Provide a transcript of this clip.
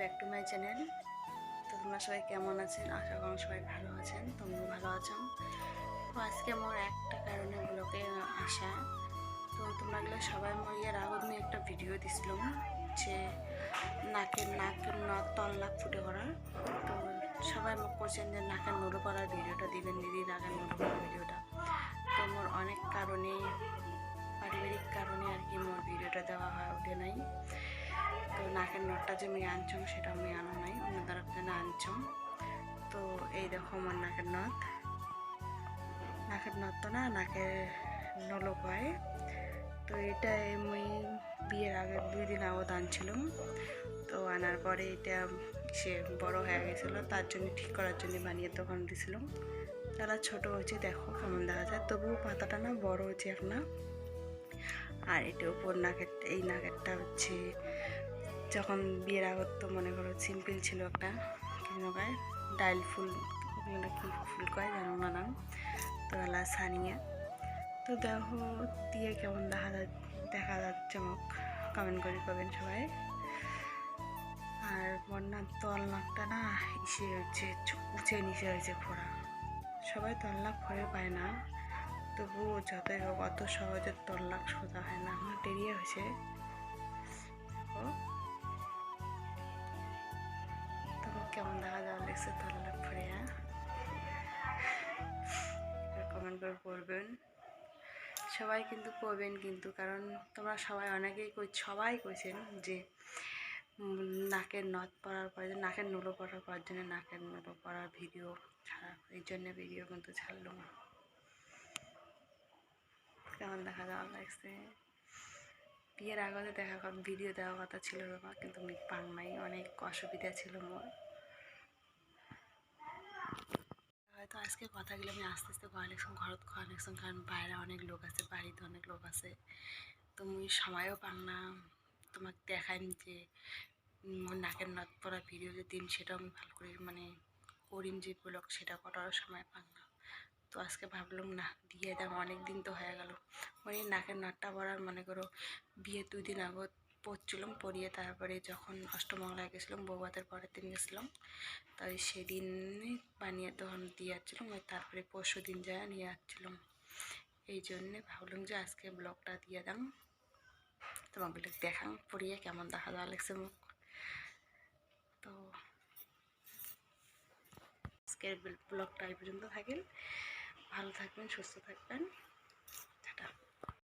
Back to my channel তো তোমরা সবাই কেমন আছেন? আশা করি সবাই ভালো আছেন, তুমিও ভালো আছো। তো আজকে আমার একটা কারণে ব্লগে আসা। তো তোমরা গেলে সবাই মই এর আগত আমি একটা ভিডিও দিছিলাম যে নাকের নাকের নখ তল নাক ফুটে করার তো সবাই মোক করছেন যে নাকের নুলো করার ভিডিওটা দিবেন, দিদি নাকের নুলো করার ভিডিওটা তো মোর অনেক কারণে, পারিবারিক কারণে আর কি মোর ভিডিওটা দেওয়া হয় ওঠে নাই। তো নাকের নটটা যে আমি আনছম সেটা আমি আনো নাই, অন্য তরফ থেকে আনছম। তো এই দেখো আমার নাকের নথ। নাকের নথ তো না, নাকের নলো কয় তো এটা আমি বিয়ের আগে দুই দিন আগত আনছিলাম। তো আনার পরে এটা সে বড় হয়ে গেছিল, তার জন্য ঠিক করার জন্য বানিয়ে দোকান দিয়েছিলাম তারা ছোট হয়েছে, দেখো কেমন দেখা যায়। তবুও পাতাটা না বড় হয়েছে এক না। আর এটা উপর নাকের এই নাকেরটা হচ্ছে যখন বিয়ের আগত তো মনে করো সিম্পল ছিল একটা কিনকায় ডাইল ফুল ওগুলো কি ফুল কয় জানো না নাম? তো এলা সানিয়া। তো দেখো দিয়ে কেমন দেখা দেখা যাচ্ছে মোক? কমেন্ট করে করবেন সবাই। আর বন্যার তল নাকটা না ইসে হচ্ছে উঁচে নিচে হয়েছে ফোড়া সবাই তল্লাক ফোরে পায় না তবুও যতই হোক অত সহজে তল্লাক সোজা হয় না। আমার দেরি হয়েছে। কেমন দেখা যাওয়া লাগছে তল্লাক ফোরে হ্যাঁ কমেন্ট করে পড়বেন সবাই কিন্তু করবেন কিন্তু কারণ তোমরা সবাই অনেকেই কই সবাই কইছেন যে নাকের নথ পড়ার পর নাকের নুলো পড়ার পর জন্য নাকের নুলো পড়ার ভিডিও ছাড়া এই জন্য ভিডিও কিন্তু ছাড়লাম কেমন দেখা যাওয়া লাগছে বিয়ের আগতে দেখা ভিডিও দেওয়ার কথা ছিল বাবা কিন্তু আমি নাই অনেক অসুবিধা ছিল মোর হয়তো আজকে কথাগুলো আমি আস্তে আস্তে কয়া লাগছি ঘরত কয়া লাগছি কারণ বাইরে অনেক লোক আছে, বাড়িতে অনেক লোক আছে। তো মুই সময়ও পাং না। তোমাকে দেখাইম যে নাকের নথ পরা ভিডিও যে দিন, সেটাও আমি ভালো করে মানে করিম যে ব্লগ সেটা করার সময় পাং না। তো আজকে ভাবলাম, না, দিয়ে দাম অনেক দিন তো হয়ে গেল। মানে নাকের নটটা পরার, মনে করো বিয়ে দুই দিন আগত পরছিলাম পরিয়ে তারপরে যখন অষ্টমঙ্গলায় গেছিলাম, বৌভাতের পরের দিন গেছিলাম। তাই সেদিন বানিয়ে তখন দিয়ে যাচ্ছিলাম ওই তারপরে পরশু দিন যা নিয়ে যাচ্ছিলাম এই জন্যে ভাবলাম যে আজকে ব্লগটা দিয়ে দাম। তোমাকে দেখাম, পড়িয়ে কেমন দেখা যাওয়া লাগছে মুখ। তো আজকের ব্লগটা এই পর্যন্ত থাকেন। ভালো থাকবেন, সুস্থ থাকবেন।